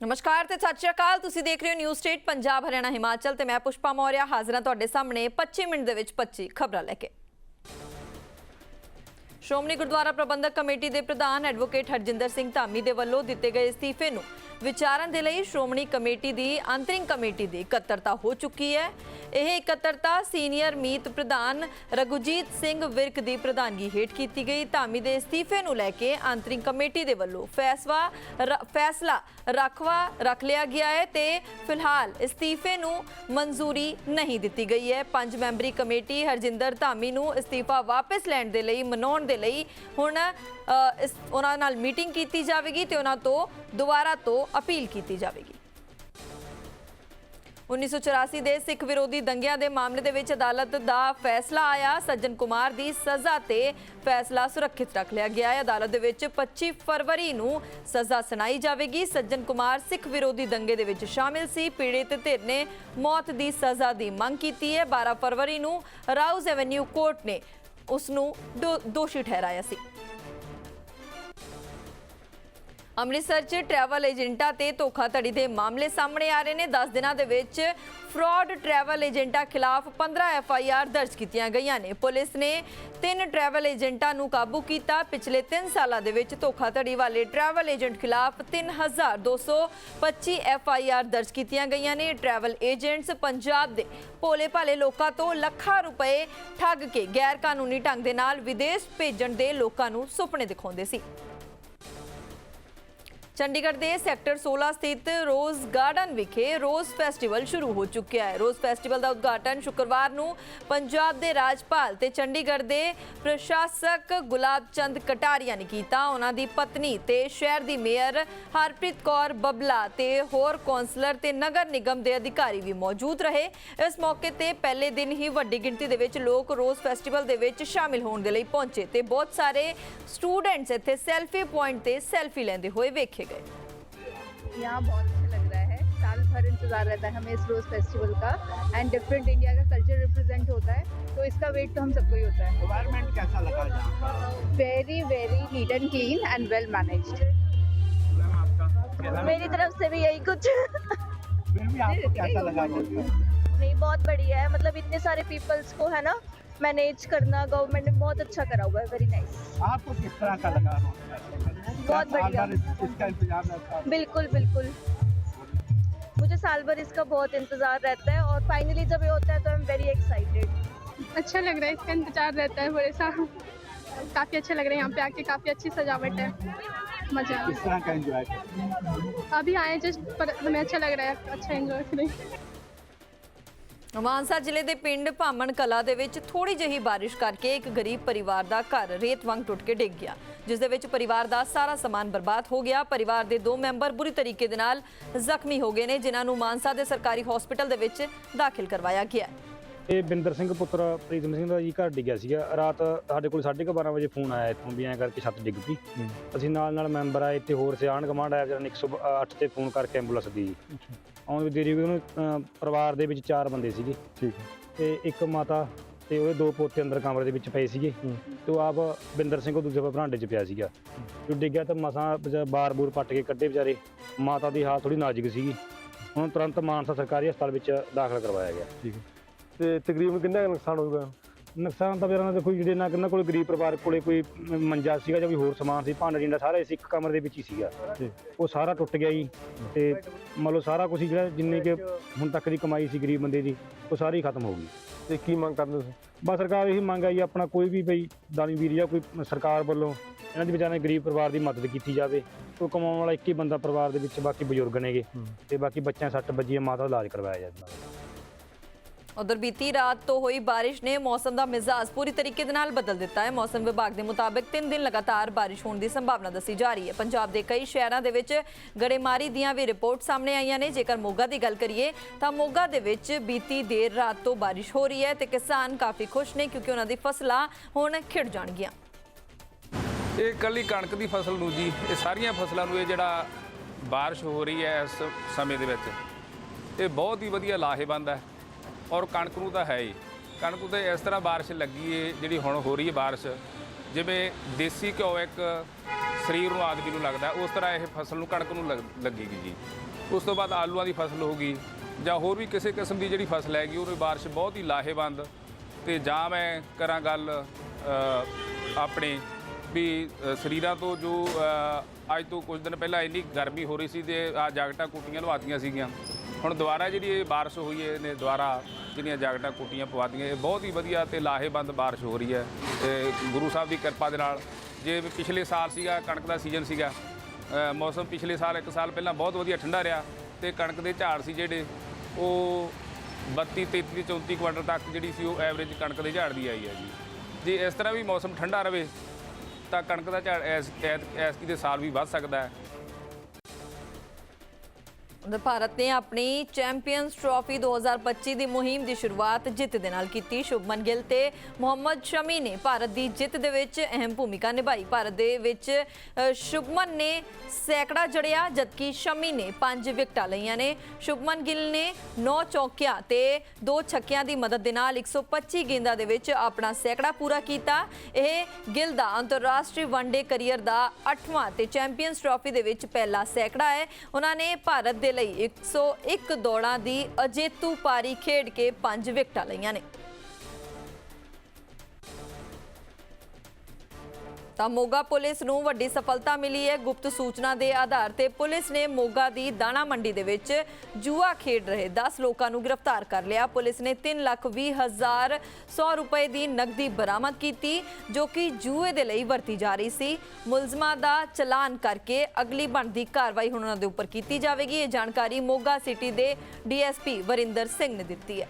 ਨਮਸਕਾਰ ਤੇ ਸਤਿ ਸ਼੍ਰੀ ਅਕਾਲ। ਤੁਸੀਂ ਦੇਖ ਰਹੇ ਹੋ ਨਿਊਜ਼ ਸਟੇਟ ਪੰਜਾਬ, ਹਰਿਆਣਾ, ਹਿਮਾਚਲ ਤੇ ਮੈਂ ਪੁਸ਼ਪਾ ਮੌਰਿਆ ਹਾਜ਼ਰ ਹਾਂ ਤੁਹਾਡੇ ਸਾਹਮਣੇ 25 ਮਿੰਟ ਦੇ ਵਿੱਚ 25 ਖਬਰਾਂ ਲੈ ਕੇ। ਸ਼੍ਰੋਮਣੀ ਗੁਰਦੁਆਰਾ ਪ੍ਰਬੰਧਕ ਕਮੇਟੀ ਦੇ ਪ੍ਰਧਾਨ ਐਡਵੋਕੇਟ ਹਰਜਿੰਦਰ ਸਿੰਘ ਧਾਮੀ ਦੇ ਵੱਲੋਂ ਦਿੱਤੇ ਗਏ ਅਸਤੀਫੇ ਨੂੰ ਵਿਚਾਰਨ ਦੇ ਲਈ ਸ਼੍ਰੋਮਣੀ ਕਮੇਟੀ ਦੀ ਅੰਤਰਿੰਗ ਕਮੇਟੀ ਦੀ ਇਕੱਤਰਤਾ ਹੋ ਚੁੱਕੀ ਹੈ। ਇਹ ਇਕੱਤਰਤਾ ਸੀਨੀਅਰ ਮੀਤ ਪ੍ਰਧਾਨ ਰਘੁਜੀਤ ਸਿੰਘ ਵਿਰਕ ਦੀ ਪ੍ਰਧਾਨਗੀ ਹੇਠ ਕੀਤੀ ਗਈ। ਧਾਮੀ ਦੇ ਅਸਤੀਫੇ ਨੂੰ ਲੈ ਕੇ ਅੰਤਰਿੰਗ ਕਮੇਟੀ ਦੇ ਵੱਲੋਂ ਫੈਸਲਾ ਰ- ਫੈਸਲਾ ਰਖਵਾ, ਰੱਖ ਲਿਆ ਗਿਆ ਹੈ ਤੇ ਫਿਲਹਾਲ ਅਸਤੀਫੇ ਨੂੰ ਮਨਜ਼ੂਰੀ ਨਹੀਂ ਦਿੱਤੀ ਗਈ ਹੈ। ਪੰਜ ਮੈਂਬਰੀ ਕਮੇਟੀ ਹਰਜਿੰਦਰ ਧਾਮੀ ਨੂੰ ਅਸਤੀਫਾ ਵਾਪਸ ਲੈਣ ਦੇ ਲਈ, ਮਨਾਉਣ ਦੇ ਲਈ ਹੁਣ ਇਸ, ਉਹਨਾਂ ਨਾਲ ਮੀਟਿੰਗ ਕੀਤੀ ਜਾਵੇਗੀ ਤੇ ਉਹਨਾਂ ਤੋਂ ਦੁਬਾਰਾ ਤੋਂ ਅਪੀਲ ਕੀਤੀ ਜਾਵੇਗੀ। 1984 ਦੇ ਸਿੱਖ ਵਿਰੋਧੀ ਦੰਗਿਆਂ ਦੇ ਮਾਮਲੇ ਦੇ ਵਿੱਚ ਅਦਾਲਤ ਦਾ ਫੈਸਲਾ ਆਇਆ। ਸੱਜਣ ਕੁਮਾਰ ਦੀ ਸਜ਼ਾ ਤੇ ਫੈਸਲਾ ਸੁਰੱਖਿਅਤ ਰੱਖ ਲਿਆ ਗਿਆ ਹੈ। ਅਦਾਲਤ ਦੇ ਵਿੱਚ 25 ਫਰਵਰੀ ਨੂੰ ਸਜ਼ਾ ਸੁਣਾਈ ਜਾਵੇਗੀ। ਸੱਜਣ ਕੁਮਾਰ ਸਿੱਖ ਵਿਰੋਧੀ ਦੰਗੇ ਦੇ ਵਿੱਚ ਸ਼ਾਮਿਲ ਸੀ। ਪੀੜਿਤ ਧਿਰ ਨੇ ਮੌਤ ਦੀ ਸਜ਼ਾ ਦੀ ਮੰਗ ਕੀਤੀ ਹੈ। 12 ਫਰਵਰੀ ਨੂੰ ਰਾਉਜ਼ ਐਵੇਨਿਊ ਕੋਰਟ ਨੇ ਉਸ ਨੂੰ ਦੋਸ਼ੀ ਠਹਿਰਾਇਆ ਸੀ। ਅੰਮ੍ਰਿਤਸਰ 'ਚ ਟਰੈਵਲ ਏਜੰਟਾਂ ਤੇ ਧੋਖਾਧੜੀ ਦੇ ਮਾਮਲੇ ਸਾਹਮਣੇ ਆ ਰਹੇ ਨੇ। 10 ਦਿਨਾਂ ਦੇ ਵਿੱਚ ਫਰਾਡ ਟਰੈਵਲ ਏਜੰਟਾਂ ਖਿਲਾਫ 15 ਐਫ ਆਈ ਆਰ ਦਰਜ ਕੀਤੀਆਂ ਗਈਆਂ ਨੇ। ਪੁਲਿਸ ਨੇ ਤਿੰਨ ਟਰੈਵਲ ਏਜੰਟਾਂ ਨੂੰ ਕਾਬੂ ਕੀਤਾ। ਪਿਛਲੇ 3 ਸਾਲਾਂ ਦੇ ਵਿੱਚ ਧੋਖਾਧੜੀ ਵਾਲੇ ਟਰੈਵਲ ਏਜੰਟ ਖਿਲਾਫ 3225 ਐਫ ਆਈ ਆਰ ਦਰਜ ਕੀਤੀਆਂ ਗਈਆਂ ਨੇ। ਟਰੈਵਲ ਏਜੰਟਸ ਪੰਜਾਬ ਦੇ ਭੋਲੇ ਭਾਲੇ ਲੋਕਾਂ ਤੋਂ ਲੱਖਾਂ ਰੁਪਏ ਠੱਗ ਕੇ ਗੈਰ ਕਾਨੂੰਨੀ ਢੰਗ ਦੇ ਨਾਲ ਵਿਦੇਸ਼ ਭੇਜਣ ਦੇ ਲੋਕਾਂ ਨੂੰ ਸੁਪਨੇ ਦਿਖਾਉਂਦੇ ਸੀ। ਚੰਡੀਗੜ੍ਹ ਦੇ ਸੈਕਟਰ 16 ਸਥਿਤ ਰੋਜ਼ ਗਾਰਡਨ ਵਿਖੇ ਰੋਜ਼ ਫੈਸਟੀਵਲ ਸ਼ੁਰੂ ਹੋ ਚੁੱਕਿਆ ਹੈ। ਰੋਜ਼ ਫੈਸਟੀਵਲ ਦਾ ਉਦਘਾਟਨ ਸ਼ੁੱਕਰਵਾਰ ਨੂੰ ਪੰਜਾਬ ਦੇ ਰਾਜਪਾਲ ਤੇ ਚੰਡੀਗੜ੍ਹ ਦੇ ਪ੍ਰਸ਼ਾਸਕ ਗੁਲਾਬ ਚੰਦ ਕਟਾਰੀਆ ਨੇ ਕੀਤਾ। ਉਹਨਾਂ ਦੀ ਪਤਨੀ ਤੇ ਸ਼ਹਿਰ ਦੀ ਮੇਅਰ ਹਰਪ੍ਰੀਤ ਕੌਰ ਬਬਲਾ ਤੇ ਹੋਰ ਕੌਂਸਲਰ ਤੇ ਨਗਰ ਨਿਗਮ ਦੇ ਅਧਿਕਾਰੀ ਵੀ ਮੌਜੂਦ ਰਹੇ। ਇਸ ਮੌਕੇ ਤੇ ਪਹਿਲੇ ਦਿਨ ਹੀ ਵੱਡੀ ਗਿਣਤੀ ਦੇ ਵਿੱਚ ਲੋਕ ਰੋਜ਼ ਫੈਸਟੀਵਲ ਦੇ ਵਿੱਚ ਸ਼ਾਮਿਲ ਹੋਣ ਦੇ ਲਈ ਪਹੁੰਚੇ ਤੇ ਬਹੁਤ ਸਾਰੇ ਸਟੂਡੈਂਟਸ ਇੱਥੇ ਸੈਲਫੀ ਪੁਆਇੰਟ ਤੇ ਸੈਲਫੀ ਲੈਂਦੇ ਹੋਏ ਵੇਖੇ ਗਏ यहाँ बहुत अच्छा लग रहा है। साल भर इंतज़ार रहता है हमें इस रोज फेस्टिवल का एंड डिफरेंट इंडिया का कल्चर रिप्रेजेंट होता है। तो इसका वेट तो हम सबको ही होता है। एनवायरमेंट कैसा लगा very very neat and clean and well managed ma'am आपका कैसा मेरी तरफ़ से भी यही कुछ। फिर भी आपको कैसा लगा नहीं बहुत बढ़िया है। मतलब इतने सारे पीपल्स को है ना? मैनेज करना गवर्नमेंट ने बहुत अच्छा करा हुआ है वेरी नाइस आपको किस तरह का लगा बहुत बढ़िया। इसका इंतज़ाम बिल्कुल बिल्कुल। मुझे साल भर इसका बहुत इंतज़ार रहता है और फाइनली जब ये होता है तो आई एम वेरी एक्साइटेड अच्छा लग रहा है इसका इंतज़ार रहता है बड़े सा। काफ़ी अच्छा लग रहा है यहाँ पे आके काफ़ी अच्छी सजावट है। मज़ा किस तरह का एंजॉय। अभी आए जस्ट पर हमें अच्छा लग रहा है अच्छा एंजॉय करें। ਮਾਨਸਾ ਜ਼ਿਲ੍ਹੇ ਦੇ ਪਿੰਡ ਭਾਮਣ ਕਲਾ ਦੇ ਵਿੱਚ ਥੋੜੀ ਜਿਹੀ ਬਾਰਿਸ਼ ਕਰਕੇ ਇੱਕ ਗਰੀਬ ਪਰਿਵਾਰ ਦਾ ਘਰ ਰੇਤ ਵਾਂਗ ਟੁੱਟ ਕੇ ਡਿੱਗ ਗਿਆ, ਜਿਸ ਦੇ ਵਿੱਚ ਪਰਿਵਾਰ ਦਾ ਸਾਰਾ ਸਮਾਨ ਬਰਬਾਦ ਹੋ ਗਿਆ। ਪਰਿਵਾਰ ਦੇ ਦੋ ਮੈਂਬਰ ਬੁਰੀ ਤਰੀਕੇ ਦੇ ਨਾਲ ਜ਼ਖਮੀ ਹੋ ਗਏ ਨੇ, ਜਿਨ੍ਹਾਂ ਨੂੰ ਮਾਨਸਾ ਦੇ ਸਰਕਾਰੀ ਹਸਪਤਾਲ ਦੇ ਵਿੱਚ ਦਾਖਲ ਕਰਵਾਇਆ ਗਿਆ ਇਹ ਬਿੰਦਰ ਸਿੰਘ ਪੁੱਤਰ ਪ੍ਰੀਤਮ ਸਿੰਘ ਦਾ ਜੀ ਘਰ ਡਿੱਗਿਆ ਸੀਗਾ। ਰਾਤ ਸਾਡੇ ਕੋਲ 12:30 ਵਜੇ ਫੋਨ ਆਇਆ ਇੱਥੋਂ ਵੀ ਐਂ ਕਰਕੇ ਛੱਤ ਡਿੱਗ ਪਈ। ਅਸੀਂ ਨਾਲ ਨਾਲ ਮੈਂਬਰ ਆਏ ਤੇ ਹੋਰ ਸਿਆਣ ਕਮਾਂਡ ਆਇਆ ਜਿਹੜਾ 108 ਤੇ ਫੋਨ ਕਰਕੇ ਐਂਬੂਲੈਂਸ ਦੀ ਆਉਣ ਦੀ ਦੇਰੀ ਵੀ ਉਹਨੂੰ ਪਰਿਵਾਰ ਦੇ ਵਿੱਚ ਚਾਰ ਬੰਦੇ ਸੀਗੇ। ਠੀਕ ਤੇ ਇੱਕ ਮਾਤਾ ਤੇ ਉਹਦੇ ਦੋ ਪੋਤੇ ਅੰਦਰ ਕਮਰੇ ਦੇ ਵਿੱਚ ਪਏ ਸੀਗੇ। ਤੇ ਉਹ ਆਪ ਬਿੰਦਰ ਸਿੰਘ ਉਹ ਦੂਜੇ ਬਰਾਂਡੇ 'ਚ ਪਿਆ ਸੀਗਾ। ਜੋ ਡਿੱਗਿਆ ਤਾਂ ਮਸਾਂ ਬਾਰ-ਬੂਰ ਪੱਟ ਕੇ ਕੱਢੇ ਵਿਚਾਰੇ। ਮਾਤਾ ਦੀ ਹਾਲਤ ਥੋੜੀ ਨਾਜ਼ੁਕ ਸੀਗੀ। ਹੁਣ ਤੁਰੰਤ ਮਾਨਸਾ ਸਰਕਾਰੀ ਹਸਪਤਾਲ ਵਿੱਚ ਦਾਖਲ ਕਰਵਾਇਆ ਗਿਆ। ਠੀਕ ਹੈ। ਤੇ ਤਕਰੀਬਨ ਕਿੰਨਾ ਕੁ ਨੁਕਸਾਨ ਹੋਊਗਾ? ਨੁਕਸਾਨ ਤਾਂ ਵੀਰਾਂ ਦਾ ਕੋਈ ਜਿਹੜੇ ਨਾ ਕਿੰਨਾ ਕੋਲ ਗਰੀਬ ਪਰਿਵਾਰ ਕੋਲੇ ਕੋਈ ਮੰਜਾ ਸੀਗਾ ਜਾਂ ਕੋਈ ਹੋਰ ਸਮਾਨ ਸੀ ਭਾਂਡਾ ਜਿੰਦਾ ਸਾਰਾ ਇਸ ਇੱਕ ਕਮਰੇ ਦੇ ਵਿੱਚ ਹੀ ਸੀਗਾ। ਉਹ ਸਾਰਾ ਟੁੱਟ ਗਿਆ ਜੀ ਤੇ ਮੰਨ ਲਓ ਸਾਰਾ ਕੁਝ ਜਿਹੜਾ ਜਿੰਨੀ ਕਿ ਹੁਣ ਤੱਕ ਦੀ ਕਮਾਈ ਸੀ ਗਰੀਬ ਬੰਦੇ ਦੀ ਉਹ ਸਾਰੀ ਖਤਮ ਹੋ ਗਈ। ਤੇ ਕੀ ਮੰਗ ਕਰਦੇ ਤੁਸੀਂ? ਬਸ ਸਰਕਾਰ ਇਹੀ ਮੰਗ ਆਈ ਆਪਣਾ ਕੋਈ ਵੀ ਬਈ ਦਾਨੀ ਵੀਰ ਜਾਂ ਕੋਈ ਸਰਕਾਰ ਵੱਲੋਂ ਇਹਨਾਂ ਦੀ ਵਿਚਾਰੇ ਗਰੀਬ ਪਰਿਵਾਰ ਦੀ ਮਦਦ ਕੀਤੀ ਜਾਵੇ ਕੋਈ ਕਮਾਉਣ ਵਾਲਾ ਇੱਕ ਹੀ ਬੰਦਾ ਪਰਿਵਾਰ ਦੇ ਵਿੱਚ ਬਾਕੀ ਬਜ਼ੁਰਗ ਨੇਗੇ। ਤੇ ਬਾਕੀ ਬੱਚਿਆਂ ਸੱਟ ਵੱਜੀ ਮਾਤਾ ਦਾ ਇਲਾਜ ਕਰਵਾਇਆ ਜਾਂਦਾ ਉਧਰ ਬੀਤੀ ਰਾਤ ਤੋਂ ਹੋਈ ਬਾਰਿਸ਼ ਨੇ ਮੌਸਮ ਦਾ ਮਿਜ਼ਾਜ ਪੂਰੀ ਤਰੀਕੇ ਦੇ ਨਾਲ ਬਦਲ ਦਿੱਤਾ ਹੈ। ਮੌਸਮ ਵਿਭਾਗ ਦੇ ਮੁਤਾਬਕ 3 ਦਿਨ ਲਗਾਤਾਰ ਬਾਰਿਸ਼ ਹੋਣ ਦੀ ਸੰਭਾਵਨਾ ਦੱਸੀ ਜਾ ਰਹੀ ਹੈ। ਪੰਜਾਬ ਦੇ ਕਈ ਸ਼ਹਿਰਾਂ ਦੇ ਵਿੱਚ ਗੜੇਮਾਰੀ ਦੀਆਂ ਵੀ ਰਿਪੋਰਟ ਸਾਹਮਣੇ ਆਈਆਂ ਨੇ। ਜੇਕਰ ਮੋਗਾ ਦੀ ਗੱਲ ਕਰੀਏ, ਤਾਂ ਮੋਗਾ ਦੇ ਵਿੱਚ ਬੀਤੀ ਦੇਰ ਰਾਤ ਤੋਂ ਬਾਰਿਸ਼ ਹੋ ਰਹੀ ਹੈ ਤੇ ਕਿਸਾਨ ਕਾਫੀ ਖੁਸ਼ ਨੇ ਕਿਉਂਕਿ ਉਹਨਾਂ ਦੀ ਫਸਲਾਂ ਹੁਣ ਖਿੜ ਜਾਣਗੀਆਂ। ਇਹ ਕੱਲੀ ਕਣਕ ਦੀ ਫਸਲ ਨੂੰ ਜੀ, ਇਹ ਸਾਰੀਆਂ ਫਸਲਾਂ ਨੂੰ ਇਹ ਜਿਹੜਾ ਬਾਰਿਸ਼ ਹੋ ਰਹੀ ਹੈ ਇਸ ਸਮੇਂ ਦੇ ਵਿੱਚ, ਇਹ ਬਹੁਤ ਹੀ ਵਧੀਆ ਲਾਹੇਵੰਦ ਹੈ। ਔਰ ਕਣਕ ਨੂੰ ਤਾਂ ਹੈ ਹੀ। ਕਣਕ ਨੂੰ ਤਾਂ ਇਸ ਤਰ੍ਹਾਂ ਬਾਰਿਸ਼ ਲੱਗੀ ਏ, ਜਿਹੜੀ ਹੁਣ ਹੋ ਰਹੀ ਹੈ ਬਾਰਿਸ਼। ਜਿਵੇਂ ਦੇਸੀ ਘਿਓ ਇੱਕ ਸਰੀਰ ਨੂੰ ਆਦਮੀ ਨੂੰ ਲੱਗਦਾ, ਉਸ ਤਰ੍ਹਾਂ ਇਹ ਫਸਲ ਨੂੰ ਕਣਕ ਨੂੰ ਲੱਗ- ਲੱਗੇਗੀ ਜੀ। ਉਸ ਤੋਂ ਬਾਅਦ ਆਲੂਆਂ ਦੀ ਫਸਲ ਹੋਗੀ ਜਾਂ ਹੋਰ ਵੀ ਕਿਸੇ ਕਿਸਮ ਦੀ ਜਿਹੜੀ ਫਸਲ ਹੈਗੀ ਉਹਨੂੰ ਬਾਰਿਸ਼ ਬਹੁਤ ਹੀ ਲਾਹੇਵੰਦ। ਤੇ ਜਾਂ ਮੈਂ ਕਰਾਂ ਗੱਲ ਆਪਣੇ ਵੀ ਸਰੀਰਾਂ ਤੋਂ ਜੋ ਅੱਜ ਤੋਂ ਕੁਝ ਦਿਨ ਪਹਿਲਾਂ ਇੰਨੀ ਗਰਮੀ ਹੋ ਰਹੀ ਸੀ ਤੇ ਆ ਜਾਗਟਾਂ ਕੁੱਟੀਆਂ ਲਵਾਤੀਆਂ ਸੀਗੀਆਂ। ਹੁਣ ਦੁਬਾਰਾ ਜਿਹੜੀ ਇਹ ਬਾਰਿਸ਼ ਹੋਈ ਹੈ, ਇਹਨੇ ਦੁਬਾਰਾ ਜਿਹੜੀਆਂ ਜਾਗਟਾਂ ਕੁੱਟੀਆਂ ਪਵਾਤੀਆਂ, ਇਹ ਬਹੁਤ ਹੀ ਵਧੀਆ ਤੇ ਲਾਹੇਵੰਦ ਬਾਰਿਸ਼ ਹੋ ਰਹੀ ਹੈ। ਤੇ ਗੁਰੂ ਸਾਹਿਬ ਦੀ ਕਿਰਪਾ ਦੇ ਨਾਲ ਜੇ ਪਿਛਲੇ ਸਾਲ ਸੀਗਾ, ਕਣਕ ਦਾ ਸੀਜ਼ਨ ਸੀਗਾ ਮੌਸਮ ਪਿਛਲੇ ਸਾਲ, ਇੱਕ ਸਾਲ ਪਹਿਲਾਂ ਬਹੁਤ ਵਧੀਆ ਠੰਡਾ ਰਿਹਾ ਤੇ ਕਣਕ ਦੇ ਝਾੜ ਸੀ ਜਿਹੜੇ, ਉਹ 32 33 34 ਕੁਆਂਟਲ ਤੱਕ ਜਿਹੜੀ ਸੀ, ਉਹ ਐਵਰੇਜ ਕਣਕ ਦੇ ਝਾੜ ਦੀ ਆਈ ਹੈ ਜੀ। ਜੇ ਇਸ ਤਰ੍ਹਾਂ ਵੀ ਮੌਸਮ ਠੰਡਾ ਰਵੇ ਤਾਂ ਕਣਕ ਦਾ ਝਾੜ ਐਸ, ਐਤ- ਐਤਕੀ ਦੇ ਸਾਲ ਵੀ ਵੱਧ ਸਕਦਾ ਹੈ। ਭਾਰਤ ਨੇ ਆਪਣੀ ਚੈਂਪੀਅਨਸ ਟਰਾਫੀ 2025 ਦੀ ਮੁਹਿੰਮ ਦੀ ਸ਼ੁਰੂਆਤ ਜਿੱਤ ਦੇ ਨਾਲ ਕੀਤੀ। ਸ਼ੁਭਮਨ ਗਿੱਲ ਤੇ ਮੁਹੰਮਦ ਸ਼ਮੀ ਨੇ ਭਾਰਤ ਦੀ ਜਿੱਤ ਦੇ ਵਿੱਚ ਅਹਿਮ ਭੂਮਿਕਾ ਨਿਭਾਈ। ਭਾਰਤ ਦੇ ਵਿੱਚ ਸ਼ੁਭਮਨ ਨੇ ਸੈਂਕੜਾ ਜੜਿਆ, ਜਦਕਿ ਸ਼ਮੀ ਨੇ 5 ਵਿਕਟਾਂ ਲਈਆਂ ਨੇ। ਸ਼ੁਭਮਨ ਗਿੱਲ ਨੇ 9 ਚੌਕਿਆਂ ਤੇ 2 ਛੱਕਿਆਂ ਦੀ ਮਦਦ ਦੇ ਨਾਲ 125 ਗੇਂਦਾਂ ਦੇ ਵਿੱਚ ਆਪਣਾ ਸੈਂਕੜਾ ਪੂਰਾ ਕੀਤਾ। ਇਹ ਗਿੱਲ ਦਾ ਅੰਤਰਰਾਸ਼ਟਰੀ ਵਨਡੇ ਕਰੀਅਰ ਦਾ 8ਵਾਂ ਤੇ ਚੈਂਪੀਅਨਸ ਟਰਾਫੀ ਦੇ ਵਿੱਚ ਪਹਿਲਾ ਸੈਂਕੜਾ ਹੈ। ਉਹਨਾਂ ਨੇ ਭਾਰਤ ਦੇ ਲਈ 101 ਦੌੜਾਂ ਦੀ ਅਜੇਤੂ ਪਾਰੀ ਖੇਡ ਕੇ 5 ਵਿਕਟਾਂ ਲਈਆਂ ਨੇ। ਤਾਂ ਮੋਗਾ ਪੁਲਿਸ ਨੂੰ ਵੱਡੀ ਸਫਲਤਾ ਮਿਲੀ ਹੈ। ਗੁਪਤ ਸੂਚਨਾ ਦੇ ਆਧਾਰ ਤੇ ਪੁਲਿਸ ਨੇ ਮੋਗਾ ਦੀ ਦਾਣਾ ਮੰਡੀ ਦੇ ਵਿੱਚ ਜੂਆ ਖੇਡ ਰਹੇ 10 ਲੋਕਾਂ ਨੂੰ ਗ੍ਰਿਫਤਾਰ ਕਰ ਲਿਆ। ਪੁਲਿਸ ਨੇ 3 ਲੱਖ 20 ਹਜ਼ਾਰ 100 ਰੁਪਏ ਦੀ ਨਕਦੀ ਬਰਾਮਦ ਕੀਤੀ, ਜੋ ਕਿ ਜੂਏ ਦੇ ਲਈ ਵਰਤੀ ਜਾ ਰਹੀ ਸੀ। ਮੁਲਜ਼ਮਾਂ ਦਾ ਚਲਾਨ ਕਰਕੇ ਅਗਲੀ ਬਣਦੀ ਕਾਰਵਾਈ ਹੁਣ ਉਹਨਾਂ ਦੇ ਉੱਪਰ ਕੀਤੀ ਜਾਵੇਗੀ। ਇਹ ਜਾਣਕਾਰੀ ਮੋਗਾ ਸਿਟੀ ਦੇ ਡੀਐਸਪੀ ਵਰਿੰਦਰ ਸਿੰਘ ਨੇ ਦਿੱਤੀ ਹੈ।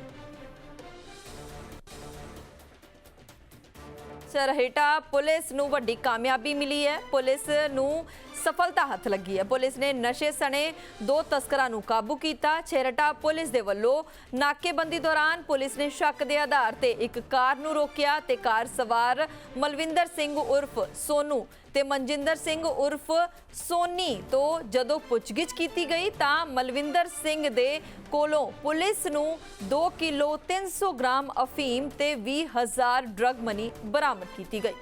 ਸਰਹੇਟਾ ਪੁਲਿਸ ਨੂੰ ਵੱਡੀ ਕਾਮਯਾਬੀ ਮਿਲੀ ਹੈ। ਪੁਲਿਸ ਨੂੰ ਸਫਲਤਾ ਹੱਥ ਲੱਗੀ ਹੈ। ਪੁਲਿਸ ਨੇ ਨਸ਼ੇ ਸਣੇ ਦੋ ਤਸਕਰਾਂ ਨੂੰ ਕਾਬੂ ਕੀਤਾ। ਛੇਰਟਾ ਪੁਲਿਸ ਦੇ ਵੱਲੋਂ ਨਾਕੇਬੰਦੀ ਦੌਰਾਨ ਪੁਲਿਸ ਨੇ ਸ਼ੱਕ ਦੇ ਆਧਾਰ ਤੇ ਇੱਕ ਕਾਰ ਨੂੰ ਰੋਕਿਆ ਤੇ ਕਾਰ ਸਵਾਰ ਮਲਵਿੰਦਰ ਸਿੰਘ ਉਰਫ ਸੋਨੂ ਤੇ ਮਨਜਿੰਦਰ ਸਿੰਘ ਉਰਫ ਸੋਨੀ ਤੋਂ ਜਦੋਂ ਪੁੱਛਗਿੱਛ ਕੀਤੀ ਗਈ ਤਾਂ ਮਲਵਿੰਦਰ ਸਿੰਘ ਦੇ ਕੋਲੋਂ ਪੁਲਿਸ ਨੂੰ 2 ਕਿਲੋ 300 ਗ੍ਰਾਮ ਅਫੀਮ ਤੇ 20000 ਡਰਗ ਮਨੀ ਬਰਾਮਦ ਕੀਤੀ ਗਈ।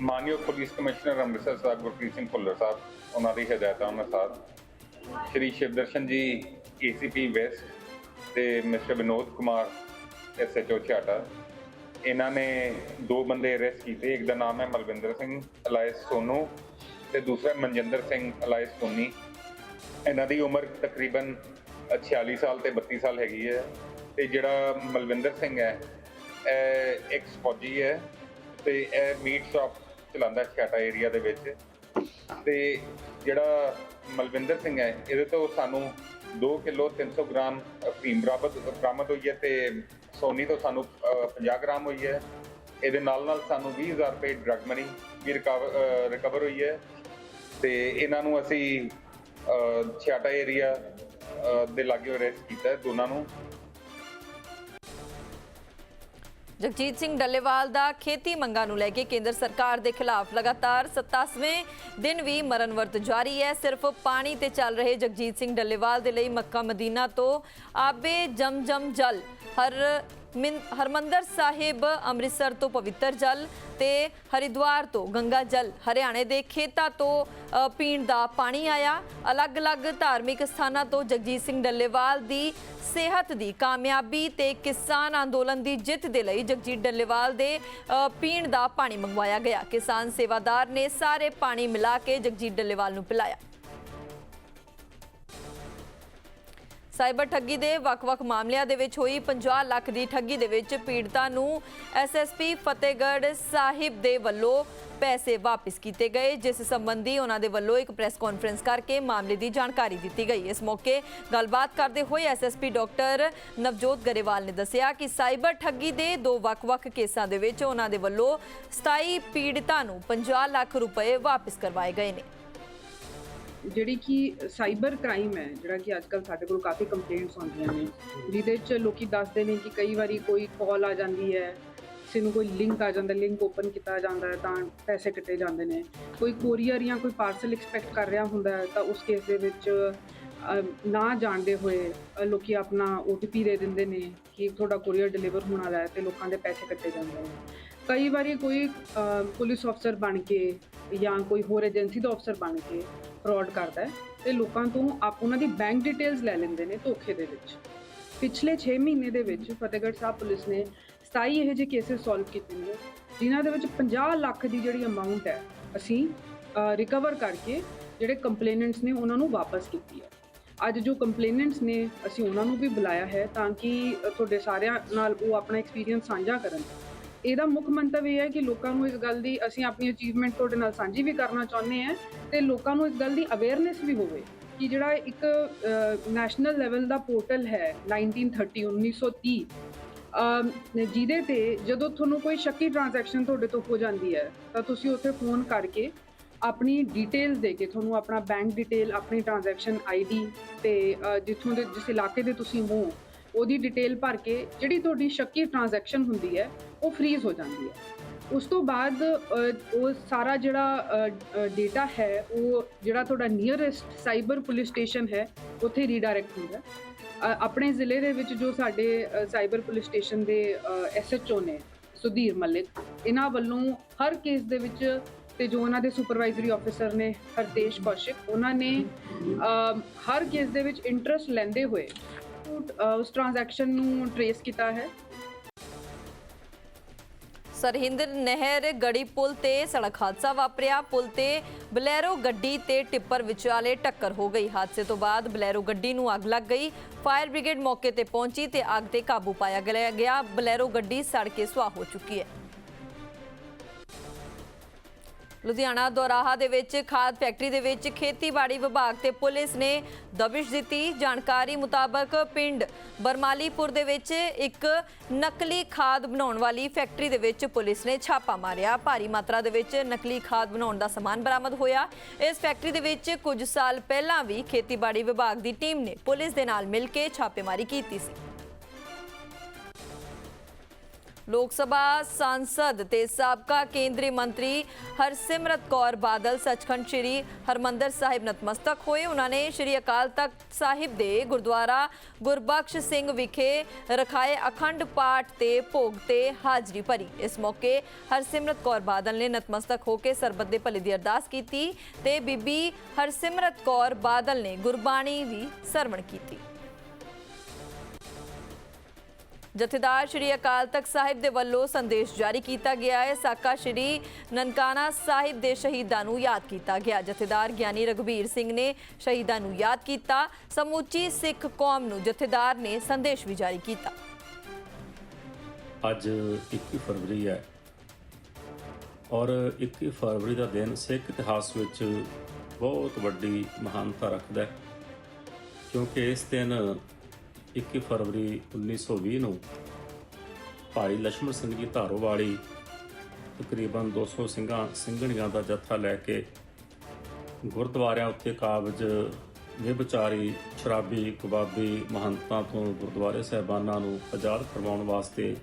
ਮਾਨਯੋਗ ਪੁਲਿਸ ਕਮਿਸ਼ਨਰ ਅੰਮ੍ਰਿਤਸਰ ਸਾਹਿਬ ਗੁਰਪ੍ਰੀਤ ਸਿੰਘ ਭੁੱਲਰ ਸਾਹਿਬ, ਉਹਨਾਂ ਦੀ ਹਦਾਇਤਾਂ ਅਨੁਸਾਰ ਸ਼੍ਰੀ ਸ਼ਿਵਦਰਸ਼ਨ ਜੀ ਏਸੀਪੀ ਵੈਸਟ ਤੇ ਮਿਸਟਰ ਵਿਨੋਦ ਕੁਮਾਰ ਐਸਐਚਓ ਛਾਟਾ ਇਹਨਾਂ ਨੇ ਦੋ ਬੰਦੇ ਅਰੈਸਟ ਕੀਤੇ, ਇੱਕ ਦਾ ਨਾਮ ਹੈ ਮਲਵਿੰਦਰ ਸਿੰਘ, ਅਲਾਇਸ ਸੋਨੂ ਤੇ ਦੂਸਰਾ ਮਨਜਿੰਦਰ ਸਿੰਘ, ਅਲਾਇਸ ਸੋਨੀ। ਇਹਨਾਂ ਦੀ ਉਮਰ ਤਕਰੀਬਨ 46 ਸਾਲ ਤੇ 32 ਸਾਲ ਹੈਗੀ ਹੈ ਤੇ ਜਿਹੜਾ ਮਲਵਿੰਦਰ ਸਿੰਘ ਹੈ, ਇਹ ਇੱਕ ਫੌਜੀ ਹੈ। ਤੇ ਇਹ ਮੀਟ ਸ਼ਾਪ ਚਲਾਉਂਦਾ ਛਾਟਾ ਏਰੀਆ ਦੇ ਵਿੱਚ। ਤੇ ਜਿਹੜਾ ਮਲਵਿੰਦਰ ਸਿੰਘ ਹੈ ਇਹਦੇ ਤੋਂ ਸਾਨੂੰ 2 ਕਿਲੋ 300 ਗ੍ਰਾਮ ਅਫੀਮ ਬਰਾਮਦ ਬਰਾਮਦ ਹੋਈ ਹੈ ਤੇ ਸੋਨੀ ਤੋਂ ਸਾਨੂੰ ਅ, 50 ਗ੍ਰਾਮ ਹੋਈ ਹੈ। ਇਹਦੇ ਨਾਲ ਨਾਲ ਸਾਨੂੰ 20000 ਰੁਪਏ ਡਰਗ ਮਨੀ ਵੀ ਰਿਕਵਰ ਹੋਈ ਹੈ। ਤੇ ਇਹਨਾਂ ਨੂੰ ਅਸੀਂ ਅ, ਛਾਟਾ ਏਰੀਆ ਦੇ ਲਾਗੇ ਅਰੈਸਟ ਕੀਤਾ ਦੋਨਾਂ ਨੂੰ। ਜਗਜੀਤ ਸਿੰਘ ਡੱਲੇਵਾਲ ਦਾ ਖੇਤੀ ਮੰਗਾਂ ਨੂੰ ਲੈ ਕੇ ਕੇਂਦਰ ਸਰਕਾਰ ਦੇ ਖਿਲਾਫ ਲਗਾਤਾਰ 27ਵੇਂ ਦਿਨ ਵੀ ਮਰਨ ਵਰਤ ਜਾਰੀ ਹੈ। ਸਿਰਫ ਪਾਣੀ ਤੇ ਚੱਲ ਰਹੇ ਜਗਜੀਤ ਸਿੰਘ ਡੱਲੇਵਾਲ ਦੇ ਲਈ ਮੱਕਾ ਮਦੀਨਾ ਤੋਂ ਆਬੇ ਜਮ ਜਮ ਜਲ। ਹਰ ਹਰਮੰਦਰ ਸਾਹਿਬ ਅੰਮ੍ਰਿਤਸਰ ਤੋਂ ਪਵਿੱਤਰ ਜਲ ਤੇ ਹਰਿਦੁਆਰ ਤੋਂ ਗੰਗਾ ਜਲ। ਹਰਿਆਣੇ ਦੇ ਖੇਤਾਂ ਤੋਂ ਪੀਣ ਦਾ ਪਾਣੀ ਆਇਆ। ਅਲੱਗ-ਅਲੱਗ ਧਾਰਮਿਕ ਸਥਾਨਾਂ ਤੋਂ ਜਗਜੀਤ ਸਿੰਘ ਡੱਲੇਵਾਲ ਦੀ ਸਿਹਤ ਦੀ ਕਾਮਯਾਬੀ ਤੇ ਕਿਸਾਨ ਅੰਦੋਲਨ ਦੀ ਜਿੱਤ ਦੇ ਲਈ ਜਗਜੀਤ ਡੱਲੇਵਾਲ ਦੇ ਪੀਣ ਦਾ ਪਾਣੀ ਮੰਗਵਾਇਆ ਗਿਆ। ਕਿਸਾਨ ਸੇਵਾਦਾਰ ਨੇ ਸਾਰੇ ਪਾਣੀ ਮਿਲਾ ਕੇ ਜਗਜੀਤ ਡੱਲੇਵਾਲ ਨੂੰ ਪਿਲਾਇਆ। ਸਾਈਬਰ ਠੱਗੀ ਦੇ ਵੱਖ-ਵੱਖ ਮਾਮਲਿਆਂ ਦੇ ਵਿੱਚ ਹੋਈ 50 ਲੱਖ ਦੀ ਠੱਗੀ ਦੇ ਵਿੱਚ ਪੀੜਤਾ ਨੂੰ ਐਸਐਸਪੀ ਫਤਿਹਗੜ੍ਹ ਸਾਹਿਬ ਦੇ ਵੱਲੋਂ ਪੈਸੇ ਵਾਪਸ ਕੀਤੇ ਗਏ, ਜਿਸ ਸੰਬੰਧੀ ਉਹਨਾਂ ਦੇ ਵੱਲੋਂ ਇੱਕ ਪ੍ਰੈਸ ਕਾਨਫਰੰਸ ਕਰਕੇ ਮਾਮਲੇ ਦੀ ਜਾਣਕਾਰੀ ਦਿੱਤੀ ਗਈ। ਇਸ ਮੌਕੇ ਗੱਲਬਾਤ ਕਰਦੇ ਹੋਏ ਐਸਐਸਪੀ ਡਾਕਟਰ ਨਵਜੋਤ ਗਰੇਵਾਲ ਨੇ ਦੱਸਿਆ ਕਿ ਸਾਈਬਰ ਠੱਗੀ ਦੇ ਦੋ ਵੱਖ-ਵੱਖ ਕੇਸਾਂ ਦੇ ਵਿੱਚ ਉਹਨਾਂ ਦੇ ਵੱਲੋਂ 27 ਪੀੜਤਾਂ ਨੂੰ 50 ਲੱਖ ਰੁਪਏ ਵਾਪਸ ਕਰਵਾਏ ਗਏ ਨੇ। ਜਿਹੜੀ ਕਿ ਸਾਈਬਰ ਕ੍ਰਾਈਮ ਹੈ ਜਿਹੜਾ ਕਿ ਅੱਜ ਕੱਲ੍ਹ ਸਾਡੇ ਕੋਲ ਕਾਫੀ ਕੰਪਲੇਂਟਸ ਆਉਂਦੀਆਂ ਨੇ ਜਿਹਦੇ 'ਚ ਲੋਕੀ ਦੱਸਦੇ ਨੇ ਕਿ ਕਈ ਵਾਰੀ ਕੋਈ ਕਾਲ ਆ ਜਾਂਦੀ ਹੈ ਕਿਸੇ ਨੂੰ ਕੋਈ ਲਿੰਕ ਆ ਜਾਂਦਾ ਲਿੰਕ ਓਪਨ ਕੀਤਾ ਜਾਂਦਾ ਹੈ ਤਾਂ ਪੈਸੇ ਕੱਟੇ ਜਾਂਦੇ ਨੇ। ਕੋਈ ਕੋਰੀਅਰ ਜਾਂ ਕੋਈ ਪਾਰਸਲ ਐਕਸਪੈਕਟ ਕਰ ਰਿਹਾ ਹੁੰਦਾ ਹੈ ਤਾਂ ਉਸ ਕੇਸ ਦੇ ਵਿੱਚ ਨਾ ਜਾਣਦੇ ਹੋਏ ਅ, ਲੋਕੀ ਆਪਣਾ OTP ਦੇ ਦਿੰਦੇ ਨੇ ਕਿ ਤੁਹਾਡਾ ਕੋਰੀਅਰ ਡਿਲੀਵਰ ਹੋਣ ਵਾਲਾ ਹੈ ਤੇ ਲੋਕਾਂ ਦੇ ਪੈਸੇ ਕੱਟੇ ਜਾਂਦੇ ਨੇ। ਕਈ ਵਾਰੀ ਕੋਈ ਪੁਲਿਸ ਅਫਸਰ ਬਣ ਕੇ ਜਾਂ ਕੋਈ ਹੋਰ ਏਜੰਸੀ ਦਾ ਅਫਸਰ ਬਣ ਕੇ ਫਰਾਡ ਕਰਦਾ ਹੈ ਤੇ ਲੋਕਾਂ ਤੋਂ ਆਪ ਉਹਨਾਂ ਦੀ ਬੈਂਕ ਡਿਟੇਲਸ ਲੈ ਲੈਂਦੇ ਨੇ ਧੋਖੇ ਦੇ ਵਿੱਚ। ਪਿਛਲੇ 6 ਮਹੀਨੇ ਦੇ ਵਿੱਚ ਫਤਿਹਗੜ੍ਹ ਸਾਹਿਬ ਪੁਲਿਸ ਨੇ 27 ਇਹੋ ਜਿਹੇ ਕੇਸਿਸ ਸੋਲਵ ਕੀਤੇ ਨੇ, ਜਿਨ੍ਹਾਂ ਦੇ ਵਿੱਚ 50 ਲੱਖ ਦੀ ਜਿਹੜੀ ਅਮਾਉਂਟ ਹੈ, ਅਸੀਂ ਰਿਕਵਰ ਕਰਕੇ ਜਿਹੜੇ ਕੰਪਲੇਨੈਂਟਸ ਨੇ ਉਹਨਾਂ ਨੂੰ ਵਾਪਸ ਕੀਤੀ ਹੈ। ਅੱਜ ਜੋ ਕੰਪਲੇਨੈਂਟਸ ਨੇ, ਅਸੀਂ ਉਹਨਾਂ ਨੂੰ ਵੀ ਬੁਲਾਇਆ ਹੈ ਤਾਂ ਕਿ ਤੁਹਾਡੇ ਸਾਰਿਆਂ ਨਾਲ ਉਹ ਆਪਣਾ ਐਕਸਪੀਰੀਅੰਸ ਸਾਂਝਾ ਕਰਨ। ਇਹਦਾ ਮੁੱਖ ਮੰਤਵ ਇਹ ਹੈ ਕਿ ਲੋਕਾਂ ਨੂੰ ਇਸ ਗੱਲ ਦੀ ਅਸੀਂ ਆਪਣੀ ਅਚੀਵਮੈਂਟ ਤੁਹਾਡੇ ਨਾਲ ਸਾਂਝੀ ਵੀ ਕਰਨਾ ਚਾਹੁੰਦੇ ਹਾਂ ਤੇ ਲੋਕਾਂ ਨੂੰ ਇਸ ਗੱਲ ਦੀ ਅਵੇਅਰਨੈਸ ਵੀ ਹੋਵੇ ਕਿ ਜਿਹੜਾ ਇੱਕ ਨੈਸ਼ਨਲ ਲੈਵਲ ਦਾ ਪੋਰਟਲ ਹੈ 1930 1930 ਅਮ, ਜਿਹਦੇ ਤੇ ਜਦੋਂ ਤੁਹਾਨੂੰ ਕੋਈ ਸ਼ੱਕੀ ਟ੍ਰਾਂਜੈਕਸ਼ਨ ਤੁਹਾਡੇ ਤੋਂ ਹੋ ਜਾਂਦੀ ਹੈ ਤਾਂ ਤੁਸੀਂ ਉੱਥੇ ਫੋਨ ਕਰਕੇ ਆਪਣੀ ਡਿਟੇਲਸ ਦੇ ਕੇ ਤੁਹਾਨੂੰ ਆਪਣਾ ਬੈਂਕ ਡਿਟੇਲ ਆਪਣੀ ਟ੍ਰਾਂਜੈਕਸ਼ਨ ਆਈਡੀ ਤੇ ਅ, ਜਿੱਥੋਂ ਦੇ ਜਿਸ ਇਲਾਕੇ ਦੇ ਤੁਸੀਂ ਹੋ ਉਹਦੀ ਡਿਟੇਲ ਭਰ ਕੇ ਜਿਹੜੀ ਤੁਹਾਡੀ ਸ਼ੱਕੀ ਟ੍ਰਾਂਜੈਕਸ਼ਨ ਹੁੰਦੀ ਹੈ, ਉਹ ਫ੍ਰੀਜ਼ ਹੋ ਜਾਂਦੀ ਹੈ। ਉਸ ਤੋਂ ਬਾਅਦ ਉਹ ਸਾਰਾ ਜਿਹੜਾ ਡੇਟਾ ਹੈ, ਉਹ ਜਿਹੜਾ ਤੁਹਾਡਾ ਨੀਅਰੈਸਟ ਸਾਈਬਰ ਪੁਲਿਸ ਸਟੇਸ਼ਨ ਹੈ, ਉੱਥੇ ਰੀਡਾਇਰੈਕਟ ਹੁੰਦਾ ਆਪਣੇ ਜ਼ਿਲ੍ਹੇ ਦੇ ਵਿੱਚ ਜੋ ਸਾਡੇ ਸਾਈਬਰ ਪੁਲਿਸ ਸਟੇਸ਼ਨ ਦੇ ਐਸਐਚਓ ਨੇ, ਸੁਧੀਰ ਮਲਿਕ, ਇਹਨਾਂ ਵੱਲੋਂ ਹਰ ਕੇਸ ਦੇ ਵਿੱਚ ਤੇ ਜੋ ਉਹਨਾਂ ਦੇ ਸੁਪਰਵਾਈਜ਼ਰੀ ਆਫੀਸਰ ਨੇ ਹਰਤੇਸ਼ ਕੌਸ਼ਿਕ, ਉਹਨਾਂ ਨੇ ਹਰ ਕੇਸ ਦੇ ਵਿੱਚ ਇੰਟਰਸਟ ਲੈਂਦੇ ਹੋਏ ਅ, ਉਸ ਟ੍ਰਾਂਜੈਕਸ਼ਨ ਨੂੰ ਟਰੇਸ ਕੀਤਾ ਹੈ। ਸਰਹਿੰਦ ਨਹਿਰ ਗੜੀ ਪੁਲ ਤੇ ਸੜਕ ਹਾਦਸਾ ਵਾਪਰਿਆ। ਪੁਲ ਤੇ ਬਲੈਰੋ ਗੱਡੀ ਤੇ ਟਿੱਪਰ ਵਿਚਾਲੇ ਟੱਕਰ ਹੋ ਗਈ। ਹਾਦਸੇ ਤੋਂ ਬਾਅਦ ਬਲੈਰੋ ਗੱਡੀ ਨੂੰ ਅੱਗ ਲੱਗ ਗਈ। ਫਾਇਰ ਬ੍ਰਿਗੇਡ ਮੌਕੇ ਤੇ ਪਹੁੰਚੀ ਤੇ ਅੱਗ ਤੇ ਕਾਬੂ ਪਾਇਆ ਗਿਆ ਗਿਆ। ਬਲੈਰੋ ਗੱਡੀ ਸੜ ਕੇ ਸੁਆਹ ਹੋ ਚੁੱਕੀ ਹੈ। ਲੁਧਿਆਣਾ ਦੋਰਾਹਾ ਦੇ ਵਿੱਚ ਖਾਦ ਫੈਕਟਰੀ ਦੇ ਵਿੱਚ ਖੇਤੀਬਾੜੀ ਵਿਭਾਗ ਤੇ ਪੁਲਿਸ ਨੇ ਦਬਿਸ਼ ਦਿੱਤੀ। ਜਾਣਕਾਰੀ ਮੁਤਾਬਕ ਪਿੰਡ ਬਰਮਾਲੀਪੁਰ ਦੇ ਵਿੱਚ ਇੱਕ ਨਕਲੀ ਖਾਦ ਬਣਾਉਣ ਵਾਲੀ ਫੈਕਟਰੀ ਦੇ ਵਿੱਚ ਪੁਲਿਸ ਨੇ ਛਾਪਾ ਮਾਰਿਆ। ਭਾਰੀ ਮਾਤਰਾ ਦੇ ਵਿੱਚ ਨਕਲੀ ਖਾਦ ਬਣਾਉਣ ਦਾ ਸਮਾਨ ਬਰਾਮਦ ਹੋਇਆ। ਇਸ ਫੈਕਟਰੀ ਦੇ ਵਿੱਚ ਕੁਝ ਸਾਲ ਪਹਿਲਾਂ ਵੀ ਖੇਤੀਬਾੜੀ ਵਿਭਾਗ ਦੀ ਟੀਮ ਨੇ ਪੁਲਿਸ ਦੇ ਨਾਲ ਮਿਲ ਕੇ ਛਾਪੇਮਾਰੀ ਕੀਤੀ ਸੀ। ਲੋਕ ਸਭਾ ਸਾਂਸਦ ਤੇ ਸਾਬਕਾ ਕੇਂਦਰੀ ਮੰਤਰੀ ਹਰਸਿਮਰਤ ਕੌਰ ਬਾਦਲ ਸੱਚਖੰਡ ਸ੍ਰੀ ਹਰਮੰਦਰ ਸਾਹਿਬ ਨਤਮਸਤਕ ਹੋਏ। ਉਹਨਾਂ ਨੇ ਸ੍ਰੀ ਅਕਾਲ ਤਖਤ ਸਾਹਿਬ ਦੇ ਗੁਰਦੁਆਰਾ ਗੁਰਬਖਸ਼ ਸਿੰਘ ਵਿਖੇ ਰਖਾਏ ਅਖੰਡ ਪਾਠ ਤੇ ਭੋਗ ਤੇ ਹਾਜ਼ਰੀ ਭਰੀ। ਇਸ ਮੌਕੇ ਹਰਸਿਮਰਤ ਕੌਰ ਬਾਦਲ ਨੇ ਨਤਮਸਤਕ ਹੋ ਕੇ ਸਰਬੱਤ ਦੇ ਭਲੇ ਦੀ ਅਰਦਾਸ ਕੀਤੀ ਤੇ ਬੀਬੀ ਹਰਸਿਮਰਤ ਕੌਰ ਬਾਦਲ ਨੇ ਗੁਰਬਾਣੀ ਵੀ ਸਰਵਣ ਕੀਤੀ। ਜਥੇਦਾਰ ਸ਼੍ਰੀ ਅਕਾਲ ਤਖਤ ਸਾਹਿਬ ਦੇ ਵੱਲੋਂ ਸੰਦੇਸ਼ ਜਾਰੀ ਕੀਤਾ ਗਿਆ ਹੈ। ਸਾਕਾ ਸ਼੍ਰੀ ਨਨਕਾਣਾ ਸਾਹਿਬ ਦੇ ਸ਼ਹੀਦਾਂ ਨੂੰ ਯਾਦ ਕੀਤਾ ਗਿਆ। ਜਥੇਦਾਰ ਗਿਆਨੀ ਰਘਬੀਰ ਸਿੰਘ ਨੇ ਸ਼ਹੀਦਾਂ ਨੂੰ ਯਾਦ ਕੀਤਾ। ਸਮੁੱਚੀ ਸਿੱਖ ਕੌਮ ਨੂੰ ਜਥੇਦਾਰ ਨੇ ਸੰਦੇਸ਼ ਵੀ ਜਾਰੀ ਕੀਤਾ। ਅੱਜ 21 ਫਰਵਰੀ ਹੈ ਔਰ 21 ਫਰਵਰੀ ਦਾ ਦਿਨ ਸਿੱਖ ਇਤਿਹਾਸ ਵਿੱਚ ਬਹੁਤ ਵੱਡੀ ਮਹਾਨਤਾ ਰੱਖਦਾ ਹੈ। ਕਿਉਂਕਿ ਇਸ ਦਿਨ 21 ਫਰਵਰੀ 1920 ਨੂੰ ਭਾਈ ਲక్ష్ਮਣ ਸਿੰਘ ਜੀ ਧਾਰੋਵਾਲੀ ਤਕਰੀਬਨ 200 ਸਿੰਘਾਂ, ਸਿੰਘਣੀਆਂ ਦਾ ਜੱਥਾ ਲੈ ਕੇ ਗੁਰਦੁਆਰਿਆਂ ਉੱਤੇ ਕਾਬਜ ਨਿਰਭਚਾਰੀ ਸ਼ਰਾਬੀ, ਕਬਾਬੀ ਮਹੰਤਾਂ ਤੋਂ ਗੁਰਦੁਆਰੇ ਸਹਿਬਾਨਾਂ ਨੂੰ ਆਜ਼ਾਦ ਕਰਵਾਉਣ ਵਾਸਤੇ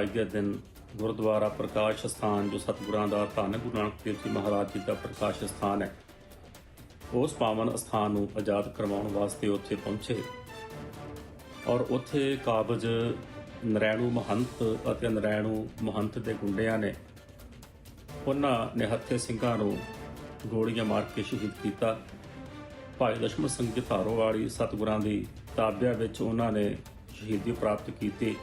ਅੱਜ ਦੇ ਦਿਨ ਗੁਰਦੁਆਰਾ ਪ੍ਰਕਾਸ਼ ਸਥਾਨ, ਜੋ ਸਤਿਗੁਰਾਂ ਦਾ ਧੰਨ ਗੁਰੂ ਨਾਨਕ ਦੇਵ ਜੀ ਮਹਾਰਾਜ ਜੀ ਦਾ ਪ੍ਰਕਾਸ਼ ਸਥਾਨ ਹੈ, ਉਸ ਪਾਵਨ ਸਥਾਨ ਨੂੰ ਆਜ਼ਾਦ ਕਰਵਾਉਣ ਵਾਸਤੇ ਉੱਥੇ ਪਹੁੰਚੇ। ਔਰ ਉੱਥੇ ਕਾਬਜ ਨਰੈਣੂ ਮਹੰਤ ਅਤੇ ਨਰੈਣੂ ਮਹੰਤ ਦੇ ਗੁੰਡਿਆਂ ਨੇ ਉਹਨਾਂ ਨਿਹੱਥੇ ਸਿੰਘਾਂ ਨੂੰ ਗੋਲੀਆਂ ਮਾਰ ਕੇ ਸ਼ਹੀਦ ਕੀਤਾ। ਭਾਈ ਦਸ਼ਮ ਸਿੰਘ ਜੀ ਵਾਲੀ ਸਤਗੁਰਾਂ ਦੀ ਤਾਬਿਆ ਵਿੱਚ ਉਹਨਾਂ ਨੇ ਸ਼ਹੀਦੀ ਪ੍ਰਾਪਤ ਕੀਤੀ।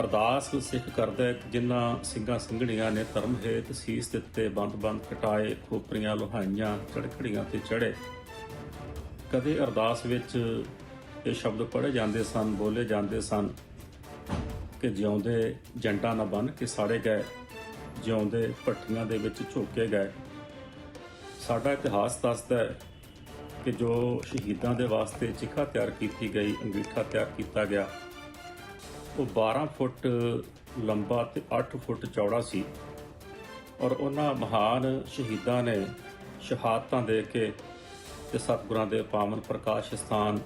ਅਰਦਾਸ ਸਿੱਖ ਕਰਦਾ ਕਿ ਜਿਨ੍ਹਾਂ ਸਿੰਘਾਂ ਸਿੰਘਣੀਆਂ ਨੇ ਧਰਮ ਹੇਤ ਸੀਸ ਦਿੱਤੇ, ਬੰਦ-ਬੰਦ ਕਟਾਏ, ਖੋਪਰੀਆਂ, ਲੋਹਾਈਆਂ ਚੜਕੜੀਆਂ ਤੇ ਚੜੇ ਕਦੇ ਅਰਦਾਸ ਵਿੱਚ ਇਹ ਸ਼ਬਦ ਪੜ੍ਹੇ ਜਾਂਦੇ ਸਨ, ਬੋਲੇ ਜਾਂਦੇ ਸਨ ਕਿ ਜਿਉਂਦੇ ਜੰਟਾਂ ਨਾ ਬਨ ਕੇ ਸਾੜੇ ਗਏ, ਜਿਉਂਦੇ ਭੱਠੀਆਂ ਦੇ ਵਿੱਚ ਝੋਕੇ ਗਏ। ਸਾਡਾ ਇਤਿਹਾਸ ਦੱਸਦਾ ਹੈ ਕਿ ਜੋ ਸ਼ਹੀਦਾਂ ਦੇ ਵਾਸਤੇ ਚਿਖਾ ਤਿਆਰ ਕੀਤੀ ਗਈ, ਅੰਗੀਠਾ ਤਿਆਰ ਕੀਤਾ ਗਿਆ, ਉਹ 12 ਫੁੱਟ ਲੰਬਾ ਤੇ 8 ਫੁੱਟ ਚੌੜਾ ਸੀ ਔਰ ਉਹਨਾਂ ਮਹਾਨ ਸ਼ਹੀਦਾਂ ਨੇ ਸ਼ਹਾਦਤਾਂ ਦੇ ਕੇ ਤੇ ਸਤਿਗੁਰਾਂ ਦੇ ਪਾਵਨ ਪ੍ਰਕਾਸ਼ ਸਥਾਨ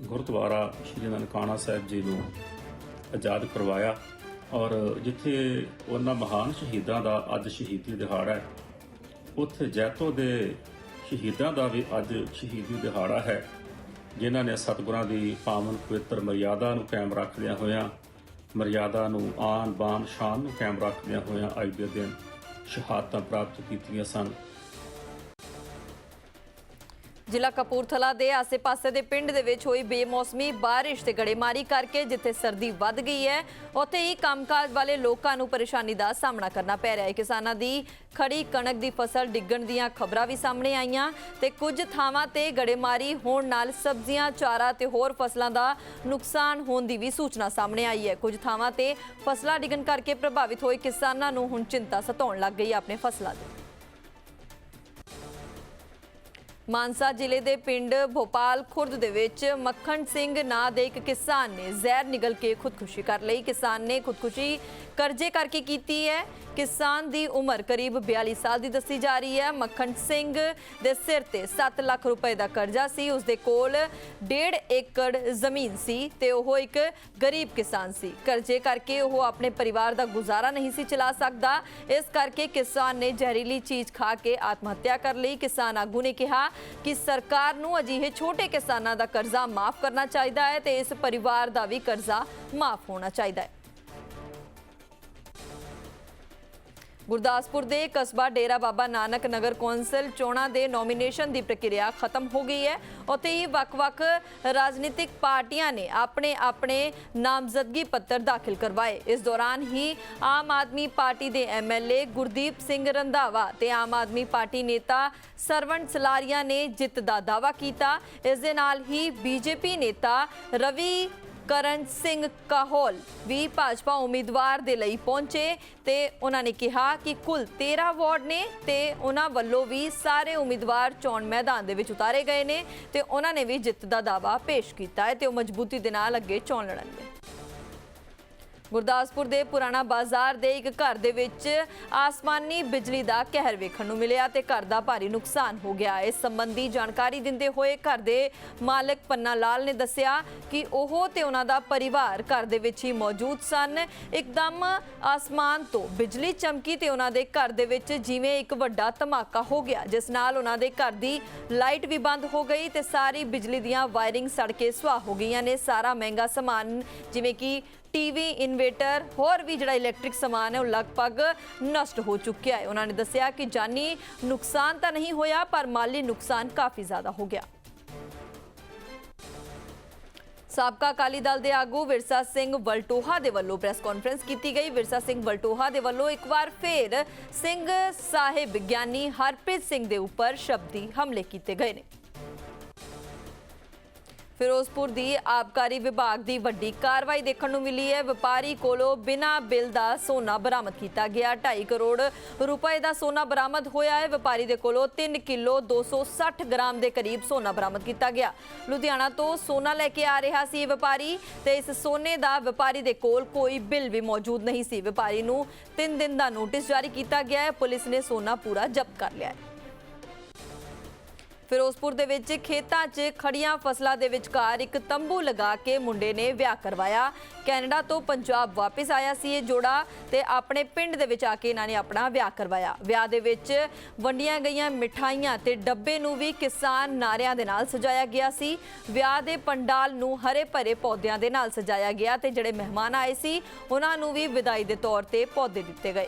ਗੁਰਦੁਆਰਾ ਸ਼੍ਰੀ ਨਨਕਾਣਾ ਸਾਹਿਬ ਜੀ ਨੂੰ ਆਜ਼ਾਦ ਕਰਵਾਇਆ ਔਰ ਜਿੱਥੇ ਉਹਨਾਂ ਮਹਾਨ ਸ਼ਹੀਦਾਂ ਦਾ ਅੱਜ ਸ਼ਹੀਦੀ ਦਿਹਾੜਾ ਹੈ, ਉੱਥੇ ਜੈਤੋ ਦੇ ਸ਼ਹੀਦਾਂ ਦਾ ਵੀ ਅੱਜ ਸ਼ਹੀਦੀ ਦਿਹਾੜਾ ਹੈ, ਜਿਨ੍ਹਾਂ ਨੇ ਸਤਿਗੁਰਾਂ ਦੀ ਪਾਵਨ ਪਵਿੱਤਰ ਮਰਿਆਦਾ ਨੂੰ ਕਾਇਮ ਰੱਖਦਿਆਂ ਹੋਇਆਂ, ਮਰਿਆਦਾ ਨੂੰ ਆਨ ਬਾਨ ਸ਼ਾਨ ਨੂੰ ਕਾਇਮ ਰੱਖਦਿਆਂ ਹੋਇਆਂ ਅੱਜ ਦੇ ਦਿਨ ਸ਼ਹਾਦਤਾਂ ਪ੍ਰਾਪਤ ਕੀਤੀਆਂ ਸਨ। ਜ਼ਿਲ੍ਹਾ ਕਪੂਰਥਲਾ ਦੇ ਆਸ-ਪਾਸੇ ਦੇ ਪਿੰਡ ਦੇ ਵਿੱਚ ਹੋਈ ਬੇਮੌਸਮੀ, ਬਾਰਿਸ਼ ਤੇ ਗੜੇਮਾਰੀ ਕਰਕੇ ਜਿੱਥੇ ਸਰਦੀ ਵੱਧ ਗਈ ਹੈ, ਉੱਥੇ ਹੀ ਕੰਮਕਾਜ ਵਾਲੇ ਲੋਕਾਂ ਨੂੰ ਪਰੇਸ਼ਾਨੀ ਦਾ ਸਾਹਮਣਾ ਕਰਨਾ ਪੈ ਰਿਹਾ ਹੈ। ਕਿਸਾਨਾਂ ਦੀ ਖੜੀ ਕਣਕ ਦੀ ਫਸਲ ਡਿੱਗਣ ਦੀਆਂ ਖਬਰਾਂ ਵੀ ਸਾਹਮਣੇ ਆਈਆਂ ਤੇ ਕੁਝ ਥਾਵਾਂ ਤੇ ਗੜੇਮਾਰੀ ਹੋਣ ਨਾਲ ਸਬਜ਼ੀਆਂ, ਚਾਰਾ ਤੇ ਹੋਰ ਫਸਲਾਂ ਦਾ ਨੁਕਸਾਨ ਹੋਣ ਦੀ ਵੀ ਸੂਚਨਾ ਸਾਹਮਣੇ ਆਈ ਹੈ। ਕੁਝ ਥਾਵਾਂ ਤੇ ਫਸਲਾਂ ਡਿੱਗਣ ਕਰਕੇ ਪ੍ਰਭਾਵਿਤ ਹੋਏ ਕਿਸਾਨਾਂ ਨੂੰ ਹੁਣ ਚਿੰਤਾ ਸਤਾਉਣ ਲੱਗ ਗਈ ਹੈ। ਆਪਣੇ ਫਸਲਾਂ ਦੀ ਮਾਨਸਾ ਜ਼ਿਲ੍ਹੇ ਦੇ ਪਿੰਡ ਭੋਪਾਲ ਖੁਰਦ ਦੇ ਵਿੱਚ ਮੱਖਣ ਸਿੰਘ ਨਾਂ ਦੇ ਇੱਕ ਕਿਸਾਨ ਨੇ ਜ਼ਹਿਰ ਨਿਗਲ ਕੇ ਖੁਦਕੁਸ਼ੀ ਕਰ ਲਈ। ਕਿਸਾਨ ਨੇ ਖੁਦਕੁਸ਼ੀ ਕਰਜ਼ੇ ਕਰਕੇ ਕੀਤੀ ਹੈ। ਕਿਸਾਨ ਦੀ ਉਮਰ ਕਰੀਬ 42 ਸਾਲ ਦੀ ਦੱਸੀ ਜਾ ਰਹੀ ਹੈ। ਮੱਖਣ ਸਿੰਘ ਦੇ ਸਿਰ ਤੇ 7 ਲੱਖ ਰੁਪਏ ਦਾ ਕਰਜ਼ਾ ਸੀ। ਉਸ ਦੇ ਕੋਲ 1.5 ਏਕੜ ਜ਼ਮੀਨ ਸੀ ਤੇ ਉਹ ਇੱਕ ਗਰੀਬ ਕਿਸਾਨ ਸੀ। ਕਰਜ਼ੇ ਕਰਕੇ ਉਹ ਆਪਣੇ ਪਰਿਵਾਰ ਦਾ ਗੁਜ਼ਾਰਾ ਨਹੀਂ ਸੀ ਚਲਾ ਸਕਦਾ। ਇਸ ਕਰਕੇ ਕਿਸਾਨ ਨੇ ਜ਼ਹਿਰੀਲੀ ਚੀਜ਼ ਖਾ ਕੇ ਆਤਮ ਹੱਤਿਆ ਕਰ ਲਈ। ਕਿਸਾਨ ਆਗੂ ਨੇ ਕਿਹਾ ਕਿ ਸਰਕਾਰ ਨੂੰ ਅਜਿਹੇ ਛੋਟੇ ਕਿਸਾਨਾਂ ਦਾ ਕਰਜ਼ਾ ਮਾਫ ਕਰਨਾ ਚਾਹੀਦਾ ਹੈ ਤੇ ਇਸ ਪਰਿਵਾਰ ਦਾ ਵੀ ਕਰਜ਼ਾ ਮਾਫ ਹੋਣਾ ਚਾਹੀਦਾ ਹੈ। ਗੁਰਦਾਸਪੁਰ ਦੇ ਕਸਬਾ ਡੇਰਾ ਬਾਬਾ ਨਾਨਕ ਨਗਰ ਕੌਂਸਲ ਚੋਣਾਂ ਦੇ ਨੋਮੀਨੇਸ਼ਨ ਦੀ ਪ੍ਰਕਿਰਿਆ ਖਤਮ ਹੋ ਗਈ ਹੈ। ਉੱਥੇ ਹੀ ਵੱਖ-ਵੱਖ ਰਾਜਨੀਤਿਕ ਪਾਰਟੀਆਂ ਨੇ ਆਪਣੇ ਆਪਣੇ ਨਾਮਜ਼ਦਗੀ ਪੱਤਰ ਦਾਖਲ ਕਰਵਾਏ। ਇਸ ਦੌਰਾਨ ਹੀ ਆਮ ਆਦਮੀ ਪਾਰਟੀ ਦੇ ਐਮਐਲਏ ਗੁਰਦੀਪ ਸਿੰਘ ਰੰਧਾਵਾ ਤੇ ਆਮ ਆਦਮੀ ਪਾਰਟੀ ਨੇਤਾ ਸਰਵਣ ਸਲਾਰੀਆ ਨੇ ਜਿੱਤ ਦਾ ਦਾਅਵਾ ਕੀਤਾ। ਇਸ ਦੇ ਨਾਲ ਹੀ ਬੀਜੇਪੀ ਨੇਤਾ ਰਵੀ ਕਰਨ ਸਿੰਘ ਕਾਹੋਲ ਵੀ ਭਾਜਪਾ ਉਮੀਦਵਾਰ ਦੇ ਲਈ ਪਹੁੰਚੇ ਤੇ ਉਹਨਾਂ ਨੇ ਕਿਹਾ ਕਿ ਕੁੱਲ 13 ਵਾਰਡ ਨੇ ਤੇ ਉਹਨਾਂ ਵੱਲੋਂ ਵੀ ਸਾਰੇ ਉਮੀਦਵਾਰ ਚੋਣ ਮੈਦਾਨ ਦੇ ਵਿੱਚ ਉਤਾਰੇ ਗਏ ਨੇ ਤੇ ਉਹਨਾਂ ਨੇ ਵੀ ਜਿੱਤ ਦਾ ਦਾਅਵਾ ਪੇਸ਼ ਕੀਤਾ ਹੈ ਤੇ ਉਹ ਮਜ਼ਬੂਤੀ ਦੇ ਨਾਲ ਅੱਗੇ ਚੋਣ ਲੜਨਗੇ। ਗੁਰਦਾਸਪੁਰ ਦੇ ਪੁਰਾਣਾ ਬਾਜ਼ਾਰ ਦੇ ਇੱਕ ਘਰ ਦੇ ਵਿੱਚ ਆਸਮਾਨੀ ਬਿਜਲੀ ਦਾ ਕਹਿਰ ਵੇਖਣ ਨੂੰ ਮਿਲਿਆ ਤੇ ਘਰ ਦਾ ਭਾਰੀ ਨੁਕਸਾਨ ਹੋ ਗਿਆ। ਇਸ ਸੰਬੰਧੀ ਜਾਣਕਾਰੀ ਦਿੰਦੇ ਹੋਏ ਘਰ ਦੇ ਮਾਲਕ ਪੰਨਾ ਲਾਲ ਨੇ ਦੱਸਿਆ ਕਿ ਉਹ ਤੇ ਉਹਨਾਂ ਦਾ ਪਰਿਵਾਰ ਘਰ ਦੇ ਵਿੱਚ ਹੀ ਮੌਜੂਦ ਸਨ। ਇੱਕਦਮ ਆਸਮਾਨ ਤੋਂ ਬਿਜਲੀ ਚਮਕੀ ਤੇ ਉਹਨਾਂ ਦੇ ਘਰ ਦੇ ਵਿੱਚ ਜਿਵੇਂ ਇੱਕ ਵੱਡਾ ਧਮਾਕਾ ਹੋ ਗਿਆ, ਜਿਸ ਨਾਲ ਉਹਨਾਂ ਦੇ ਘਰ ਦੀ ਲਾਈਟ ਵੀ ਬੰਦ ਹੋ ਗਈ ਤੇ ਸਾਰੀ ਬਿਜਲੀ ਦੀਆਂ ਵਾਇਰਿੰਗ ਸੜ ਕੇ ਸੁਆਹ ਹੋ ਗਈਆਂ ਨੇ। ਸਾਰਾ ਮਹਿੰਗਾ ਸਮਾਨ ਜਿਵੇਂ ਕਿ ਟੀਵੀ ਇਨਵੇਟਰ, ਹੋਰ ਵੀ ਜਿਹੜਾ ਇਲੈਕਟ੍ਰਿਕ ਸਮਾਨ ਹੈ, ਉਹ ਲਗਭਗ ਨਸ਼ਟ ਹੋ ਚੁੱਕਿਆ ਹੈ। ਉਹਨਾਂ ਨੇ ਦੱਸਿਆ ਕਿ ਜਾਨੀ ਨੁਕਸਾਨ ਤਾਂ ਨਹੀਂ ਹੋਇਆ, ਪਰ ਮਾਲੀ ਨੁਕਸਾਨ ਕਾਫੀ ਜ਼ਿਆਦਾ ਹੋ ਗਿਆ। ਸਾਬਕਾ ਅਕਾਲੀ ਦਲ ਦੇ ਆਗੂ ਵਿਰਸਾ ਸਿੰਘ ਵਲਟੋਹਾ ਦੇ ਵੱਲੋਂ ਪ੍ਰੈਸ ਕਾਨਫਰੰਸ ਕੀਤੀ ਗਈ। ਵਿਰਸਾ ਸਿੰਘ ਵਲਟੋਹਾ ਦੇ ਵੱਲੋਂ ਇੱਕ ਵਾਰ ਫੇਰ ਸਿੰਘ ਸਾਹਿਬ ਗਿਆਨੀ ਹਰਪ੍ਰੀਤ ਸਿੰਘ ਦੇ ਉੱਪਰ ਸ਼ਬਦੀ ਹਮਲੇ ਕੀਤੇ ਗਏ ਨੇ। ਫਿਰੋਜ਼ਪੁਰ ਦੀ ਆਬਕਾਰੀ ਵਿਭਾਗ ਦੀ ਵੱਡੀ ਕਾਰਵਾਈ ਦੇਖਣ ਨੂੰ ਮਿਲੀ ਹੈ। ਵਪਾਰੀ ਕੋਲੋਂ ਬਿਨਾਂ ਬਿੱਲ ਦਾ ਸੋਨਾ ਬਰਾਮਦ ਕੀਤਾ ਗਿਆ। 2.5 ਕਰੋੜ ਰੁਪਏ ਦਾ ਸੋਨਾ ਬਰਾਮਦ ਹੋਇਆ ਹੈ। ਵਪਾਰੀ ਦੇ ਕੋਲੋਂ 3 ਕਿਲੋ 260 ਗ੍ਰਾਮ ਦੇ ਕਰੀਬ ਸੋਨਾ ਬਰਾਮਦ ਕੀਤਾ ਗਿਆ। ਲੁਧਿਆਣਾ ਤੋਂ ਸੋਨਾ ਲੈ ਕੇ ਆ ਰਿਹਾ ਸੀ ਵਪਾਰੀ ਤੇ ਇਸ ਸੋਨੇ ਦਾ ਵਪਾਰੀ ਦੇ ਕੋਲ ਕੋਈ ਬਿੱਲ ਵੀ ਮੌਜੂਦ ਨਹੀਂ ਸੀ। ਵਪਾਰੀ ਨੂੰ 3 ਦਿਨ ਦਾ ਨੋਟਿਸ ਜਾਰੀ ਕੀਤਾ ਗਿਆ ਹੈ। ਪੁਲਿਸ ਨੇ ਸੋਨਾ ਪੂਰਾ ਜ਼ਬਤ ਕਰ ਲਿਆ ਹੈ। ਫਿਰੋਜ਼ਪੁਰ ਦੇ ਵਿੱਚ ਖੇਤਾਂ 'ਚ ਖੜੀਆਂ ਫਸਲਾਂ ਦੇ ਵਿਚਕਾਰ ਇੱਕ ਤੰਬੂ ਲਗਾ ਕੇ ਮੁੰਡੇ ਨੇ ਵਿਆਹ ਕਰਵਾਇਆ। ਕੈਨੇਡਾ ਤੋਂ ਪੰਜਾਬ ਵਾਪਸ ਆਇਆ ਸੀ ਇਹ ਜੋੜਾ ਤੇ ਆਪਣੇ ਪਿੰਡ ਦੇ ਵਿੱਚ ਆ ਕੇ ਇਹਨਾਂ ਨੇ ਆਪਣਾ ਵਿਆਹ ਕਰਵਾਇਆ। ਵਿਆਹ ਦੇ ਵਿੱਚ ਵੰਡੀਆਂ ਗਈਆਂ ਮਿਠਾਈਆਂ ਤੇ ਡੱਬੇ ਨੂੰ ਵੀ ਕਿਸਾਨ ਨਾਰਿਆਂ ਦੇ ਨਾਲ ਸਜਾਇਆ ਗਿਆ ਸੀ। ਵਿਆਹ ਦੇ ਪੰਡਾਲ ਨੂੰ ਹਰੇ ਭਰੇ ਪੌਦਿਆਂ ਦੇ ਨਾਲ ਸਜਾਇਆ ਗਿਆ ਤੇ ਜਿਹੜੇ ਮਹਿਮਾਨ ਆਏ ਸੀ, ਉਹਨਾਂ ਨੂੰ ਵੀ ਵਿਦਾਈ ਦੇ ਤੌਰ ਤੇ ਪੌਦੇ ਦਿੱਤੇ ਗਏ।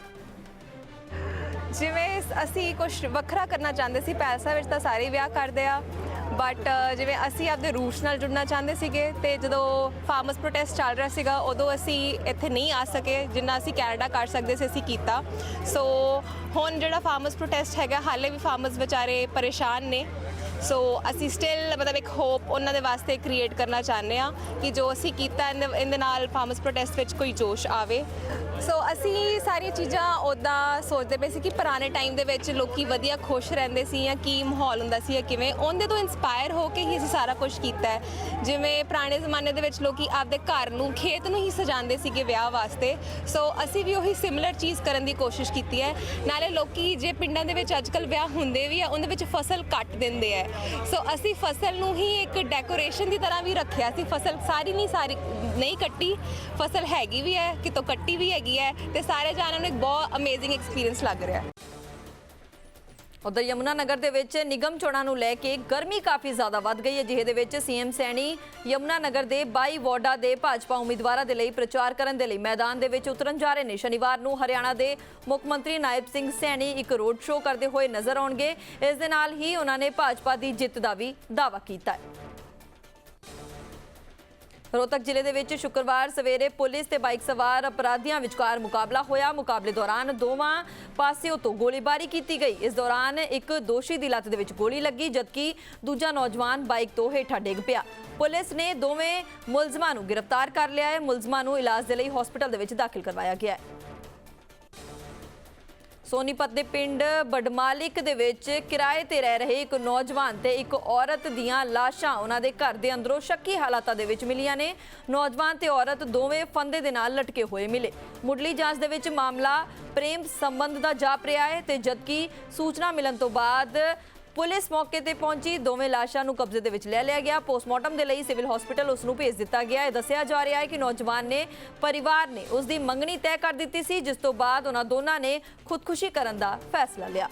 ਜਿਵੇਂ ਅਸੀਂ ਕੁਝ ਵੱਖਰਾ ਕਰਨਾ ਚਾਹੁੰਦੇ ਸੀ ਪੈਸਾ ਵਿੱਚ ਤਾਂ ਸਾਰੇ ਵਿਆਹ ਕਰਦੇ ਆ ਬਟ ਜਿਵੇਂ ਅਸੀਂ ਆਪਦੇ ਰੂਟਸ ਨਾਲ ਜੁੜਨਾ ਚਾਹੁੰਦੇ ਸੀਗੇ ਤੇ ਜਦੋਂ ਫਾਰਮਰਸ ਪ੍ਰੋਟੈਸਟ ਚੱਲ ਰਿਹਾ ਸੀਗਾ, ਉਦੋਂ ਅਸੀਂ ਇੱਥੇ ਨਹੀਂ ਆ ਸਕੇ ਜਿੰਨਾ ਅਸੀਂ ਕੈਨੇਡਾ ਕਰ ਸਕਦੇ ਸੀ, ਅਸੀਂ ਕੀਤਾ। ਸੋ ਹੁਣ ਜਿਹੜਾ ਫਾਰਮਰਸ ਪ੍ਰੋਟੈਸਟ ਹੈਗਾ, ਹਾਲੇ ਵੀ ਫਾਰਮਰਸ ਵਿਚਾਰੇ ਪਰੇਸ਼ਾਨ ਨੇ। ਸੋ ਅਸੀਂ ਸਟਿਲ ਮਤਲਬ ਇੱਕ ਹੋਪ ਉਹਨਾਂ ਦੇ ਵਾਸਤੇ ਕ੍ਰੀਏਟ ਕਰਨਾ ਚਾਹੁੰਦੇ ਆ ਕਿ ਜੋ ਅਸੀਂ ਕੀਤਾ ਇਹਦੇ ਇਹਦੇ ਨਾਲ ਫਾਰਮਰਸ ਪ੍ਰੋਟੈਸਟ ਵਿੱਚ ਕੋਈ ਜੋਸ਼ ਆਵੇ। ਸੋ ਅਸੀਂ ਸਾਰੀਆਂ ਚੀਜ਼ਾਂ ਉਦਾਂ ਸੋਚਦੇ ਪਏ ਸੀ ਕਿ ਪੁਰਾਣੇ ਟਾਈਮ ਦੇ ਵਿੱਚ ਲੋਕੀ ਵਧੀਆ ਖੁਸ਼ ਰਹਿੰਦੇ ਸੀ ਜਾਂ ਕੀ ਮਾਹੌਲ ਹੁੰਦਾ ਸੀ ਜਾਂ ਕਿਵੇਂ, ਉਹਦੇ ਤੋਂ ਇਨਸਪਾਇਰ ਹੋ ਕੇ ਹੀ ਅਸੀਂ ਸਾਰਾ ਕੁਝ ਕੀਤਾ ਹੈ। ਜਿਵੇਂ ਪੁਰਾਣੇ ਜ਼ਮਾਨੇ ਦੇ ਵਿੱਚ ਲੋਕੀ ਆਪਦੇ ਘਰ ਨੂੰ, ਖੇਤ ਨੂੰ ਹੀ ਸਜਾਉਂਦੇ ਸੀਗੇ ਵਿਆਹ ਵਾਸਤੇ। ਸੋ ਅਸੀਂ ਵੀ ਉਹੀ ਸਿਮਿਲਰ ਚੀਜ਼ ਕਰਨ ਦੀ ਕੋਸ਼ਿਸ਼ ਕੀਤੀ ਹੈ। ਨਾਲੇ ਲੋਕੀ ਜੇ ਪਿੰਡਾਂ ਦੇ ਵਿੱਚ ਅੱਜਕੱਲ ਵਿਆਹ ਹੁੰਦੇ ਵੀ ਆ, ਉਹਦੇ ਵਿੱਚ ਫਸਲ ਕੱਟ ਦਿੰਦੇ ਆ। ਸੋ ਅਸੀਂ ਫਸਲ ਨੂੰ ਹੀ ਇੱਕ ਡੈਕੋਰੇਸ਼ਨ ਦੀ ਤਰ੍ਹਾਂ ਵੀ ਰੱਖਿਆ ਸੀ। ਫਸਲ ਸਾਰੀ ਨਹੀਂ ਸਾਰੀ ਨਹੀਂ ਕੱਟੀ। ਫਸਲ ਹੈਗੀ ਵੀ ਹੈ, ਕਿਤੋਂ ਕੱਟੀ ਵੀ ਹੈਗੀ ਹੈ ਤੇ ਸਾਰੇ ਜਾਣਿਆਂ ਨੂੰ ਇੱਕ ਬਹੁਤ ਅਮੇਜ਼ਿੰਗ ਐਕਸਪੀਰੀਅੰਸ ਲੱਗ ਰਿਹਾ ਹੈ। ਉਧਰ ਯਮੁਨਾ ਨਗਰ ਦੇ ਵਿੱਚ ਨਿਗਮ ਚੋਣਾਂ ਨੂੰ ਲੈ ਕੇ ਗਰਮੀ ਕਾਫੀ ਜ਼ਿਆਦਾ ਵੱਧ ਗਈ ਹੈ। ਜਿਹੇ ਦੇ ਵਿੱਚ ਸੀਐਮ ਸੈਣੀ ਯਮੁਨਾ ਨਗਰ ਦੇ 22 ਵਾਰਡਾਂ ਦੇ ਭਾਜਪਾ ਉਮੀਦਵਾਰਾਂ ਦੇ ਲਈ ਪ੍ਰਚਾਰ ਕਰਨ ਦੇ ਲਈ ਮੈਦਾਨ ਦੇ ਵਿੱਚ ਉਤਰਨ ਜਾ ਰਹੇ ਨੇ। ਸ਼ਨੀਵਾਰ ਨੂੰ ਹਰਿਆਣਾ ਦੇ ਮੁੱਖ ਮੰਤਰੀ ਨਾਇਬ ਸਿੰਘ ਸੈਣੀ ਇੱਕ ਰੋਡ ਸ਼ੋਅ ਕਰਦੇ ਹੋਏ ਨਜ਼ਰ ਆਉਣਗੇ। ਇਸ ਦੇ ਨਾਲ ਹੀ ਉਹਨਾਂ ਨੇ ਭਾਜਪਾ ਦੀ ਜਿੱਤ ਦਾ ਵੀ ਦਾਅਵਾ ਕੀਤਾ ਹੈ। ਰੋਹਤਕ ਜ਼ਿਲ੍ਹੇ ਦੇ ਵਿੱਚ ਸ਼ੁੱਕਰਵਾਰ ਸਵੇਰੇ ਪੁਲਿਸ ਤੇ ਬਾਈਕ ਸਵਾਰ ਅਪਰਾਧੀਆਂ ਵਿਚਕਾਰ ਮੁਕਾਬਲਾ ਹੋਇਆ। ਮੁਕਾਬਲੇ ਦੌਰਾਨ ਦੋਵਾਂ ਪਾਸਿਓਂ ਤੋਂ ਗੋਲੀਬਾਰੀ ਕੀਤੀ ਗਈ। ਇਸ ਦੌਰਾਨ ਇੱਕ ਦੋਸ਼ੀ ਦੀ ਲੱਤ ਦੇ ਵਿੱਚ ਗੋਲੀ ਲੱਗੀ, ਜਦਕਿ ਦੂਜਾ ਨੌਜਵਾਨ ਬਾਈਕ ਤੋਂ ਹੇਠਾਂ ਡਿੱਗ ਪਿਆ। ਪੁਲਿਸ ਨੇ ਦੋਵੇਂ ਮੁਲਜ਼ਮਾਂ ਨੂੰ ਗ੍ਰਿਫਤਾਰ ਕਰ ਲਿਆ ਹੈ। ਮੁਲਜ਼ਮਾਂ ਨੂੰ ਇਲਾਜ ਦੇ ਲਈ ਹਸਪਤਾਲ ਦੇ ਵਿੱਚ ਦਾਖਲ ਕਰਵਾਇਆ ਗਿਆ ਹੈ। ਸੋਨੀਪਤ ਦੇ ਪਿੰਡ ਬਡਮਾਲਿਕ ਦੇ ਵਿੱਚ ਕਿਰਾਏ ਤੇ ਰਹਿ ਰਹੇ ਇੱਕ ਨੌਜਵਾਨ ਤੇ ਇੱਕ ਔਰਤ ਦੀਆਂ ਲਾਸ਼ਾਂ ਉਹਨਾਂ ਦੇ ਘਰ ਦੇ ਅੰਦਰੋਂ ਸ਼ੱਕੀ ਹਾਲਾਤਾਂ ਦੇ ਵਿੱਚ ਮਿਲੀਆਂ ਨੇ। ਨੌਜਵਾਨ ਤੇ ਔਰਤ ਦੋਵੇਂ ਫੰਦੇ ਦੇ ਨਾਲ ਲਟਕੇ ਹੋਏ ਮਿਲੇ। ਮੁੱਢਲੀ ਜਾਂਚ ਦੇ ਵਿੱਚ ਮਾਮਲਾ ਪ੍ਰੇਮ ਸੰਬੰਧ ਦਾ ਜਾਪ ਰਿਹਾ ਹੈ ਤੇ ਜਦਕਿ ਸੂਚਨਾ ਮਿਲਣ ਤੋਂ ਬਾਅਦ ਪੁਲਿਸ ਮੌਕੇ ਤੇ ਪਹੁੰਚੀ। ਦੋਵੇਂ ਲਾਸ਼ਾਂ ਨੂੰ ਕਬਜ਼ੇ ਦੇ ਵਿੱਚ ਲੈ ਲਿਆ ਗਿਆ। ਪੋਸਟਮਾਰਟਮ ਦੇ ਲਈ ਸਿਵਲ ਹਸਪੀਟਲ ਉਸ ਨੂੰ ਭੇਜ ਦਿੱਤਾ ਗਿਆ ਇਹ ਦੱਸਿਆ ਜਾ ਰਿਹਾ ਹੈ ਕਿ ਨੌਜਵਾਨ ਨੇ ਪਰਿਵਾਰ ਨੇ ਉਸ ਦੀ ਮੰਗਣੀ ਤੈਅ ਕਰ ਦਿੱਤੀ ਸੀ, ਜਿਸ ਤੋਂ ਬਾਅਦ ਉਹਨਾਂ ਦੋਨਾਂ ਨੇ ਖੁਦਕੁਸ਼ੀ ਕਰਨ ਦਾ ਫੈਸਲਾ ਲਿਆ।